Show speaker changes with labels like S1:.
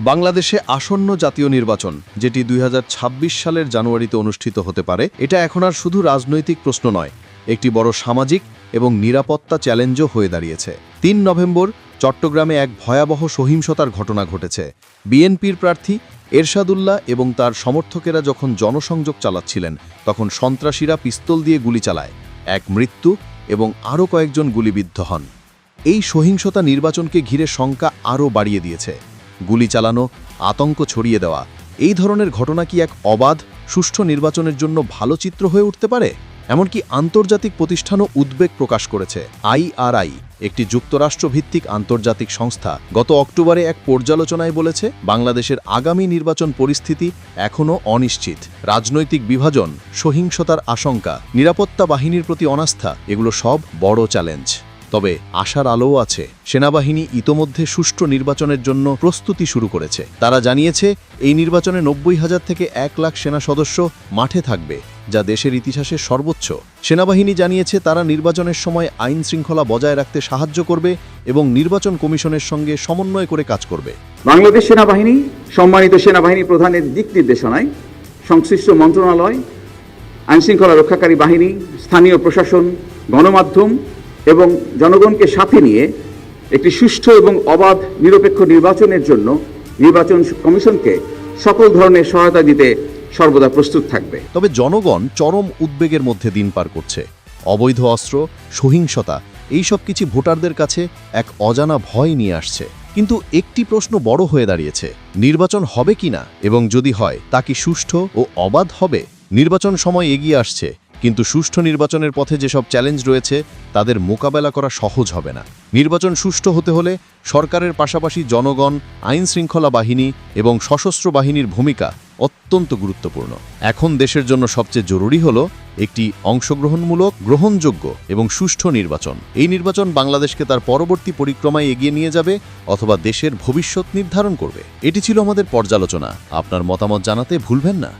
S1: বাংলাদেশে আসন্ন জাতীয় নির্বাচন, যেটি দুই হাজার ছাব্বিশ সালের জানুয়ারিতে অনুষ্ঠিত হতে পারে, এটা এখন আর শুধু রাজনৈতিক প্রশ্ন নয়, একটি বড় সামাজিক এবং নিরাপত্তা চ্যালেঞ্জও হয়ে দাঁড়িয়েছে। তিন নভেম্বর, চট্টগ্রামে এক ভয়াবহ সহিংসতার ঘটনা ঘটেছে। বিএনপির প্রার্থী এরশাদুল্লাহ এবং তার সমর্থকেরা যখন জনসংযোগ চালাচ্ছিলেন, তখন সন্ত্রাসীরা পিস্তল দিয়ে গুলি চালায়। এক মৃত্যু এবং আরও কয়েকজন গুলিবিদ্ধ হন। এই সহিংসতা নির্বাচনকে ঘিরে শঙ্কা আরও বাড়িয়ে দিয়েছে। গুলি চালানো, আতঙ্ক ছড়িয়ে দেওয়া, এই ধরনের ঘটনা কি এক অবাধ, সুষ্ঠু নির্বাচনের জন্য ভালো চিত্র হয়ে উঠতে পারে? এমনকি আন্তর্জাতিক প্রতিষ্ঠানও উদ্বেগ প্রকাশ করেছে। আইআরআই একটি যুক্তরাষ্ট্রভিত্তিক আন্তর্জাতিক সংস্থা, গত অক্টোবরে এক পর্যালোচনায় বলেছে, বাংলাদেশের আগামী নির্বাচন পরিস্থিতি এখনও অনিশ্চিত। রাজনৈতিক বিভাজন, সহিংসতার আশঙ্কা, নিরাপত্তা বাহিনীর প্রতি অনাস্থা, এগুলো সব বড় চ্যালেঞ্জ। তবে আশার আলোও আছে। সেনাবাহিনী ইতোমধ্যে সুষ্ঠু নির্বাচনের জন্য প্রস্তুতি শুরু করেছে। তারা জানিয়েছে, এই নির্বাচনে নব্বই হাজার থেকে এক লাখ সেনা সদস্য মাঠে থাকবে, যা দেশের ইতিহাসে সর্বোচ্চ। সেনাবাহিনী জানিয়েছে, তারা নির্বাচনের সময় আইন শৃঙ্খলা বজায় রাখতে সাহায্য করবে এবং নির্বাচন কমিশনের সঙ্গে সমন্বয় করে কাজ করবে।
S2: বাংলাদেশ সেনাবাহিনী, সম্মানিত সেনাবাহিনী প্রধানের দিক নির্দেশনায় সংশ্লিষ্ট মন্ত্রণালয় আইনশৃঙ্খলা রক্ষাকারী বাহিনী, স্থানীয় প্রশাসন, গণমাধ্যম এবং জনগণকে সাথে নিয়ে একটি সুষ্ঠু এবং অবাধ নিরপেক্ষ নির্বাচনের জন্য নির্বাচন কমিশনকে সকল ধরনের সহায়তা দিতে সর্বদা প্রস্তুত থাকবে।
S1: তবে জনগণ চরম উদ্বেগের মধ্যে দিন পার করছে। অবৈধ অস্ত্র, সহিংসতা, এইসব কিছু ভোটারদের কাছে এক অজানা ভয় নিয়ে আসছে। কিন্তু একটি প্রশ্ন বড় হয়ে দাঁড়িয়েছে, নির্বাচন হবে কিনা এবং যদি হয়, তা কি সুষ্ঠু ও অবাধ হবে? নির্বাচন সময় এগিয়ে আসছে, কিন্তু সুষ্ঠু নির্বাচনের পথে যেসব চ্যালেঞ্জ রয়েছে তাদের মোকাবেলা করা সহজ হবে না। নির্বাচন সুষ্ঠু হতে হলে সরকারের পাশাপাশি জনগণ আইন শৃঙ্খলা বাহিনী এবং সশস্ত্র বাহিনীর ভূমিকা অত্যন্ত গুরুত্বপূর্ণ। এখন দেশের জন্য সবচেয়ে জরুরি হল একটি অংশগ্রহণমূলক, গ্রহণযোগ্য এবং সুষ্ঠু নির্বাচন। এই নির্বাচন বাংলাদেশকে তার পরবর্তী পরিক্রমায় এগিয়ে নিয়ে যাবে অথবা দেশের ভবিষ্যৎ নির্ধারণ করবে। এটি ছিল আমাদের পর্যালোচনা। আপনার মতামত জানাতে ভুলবেন না।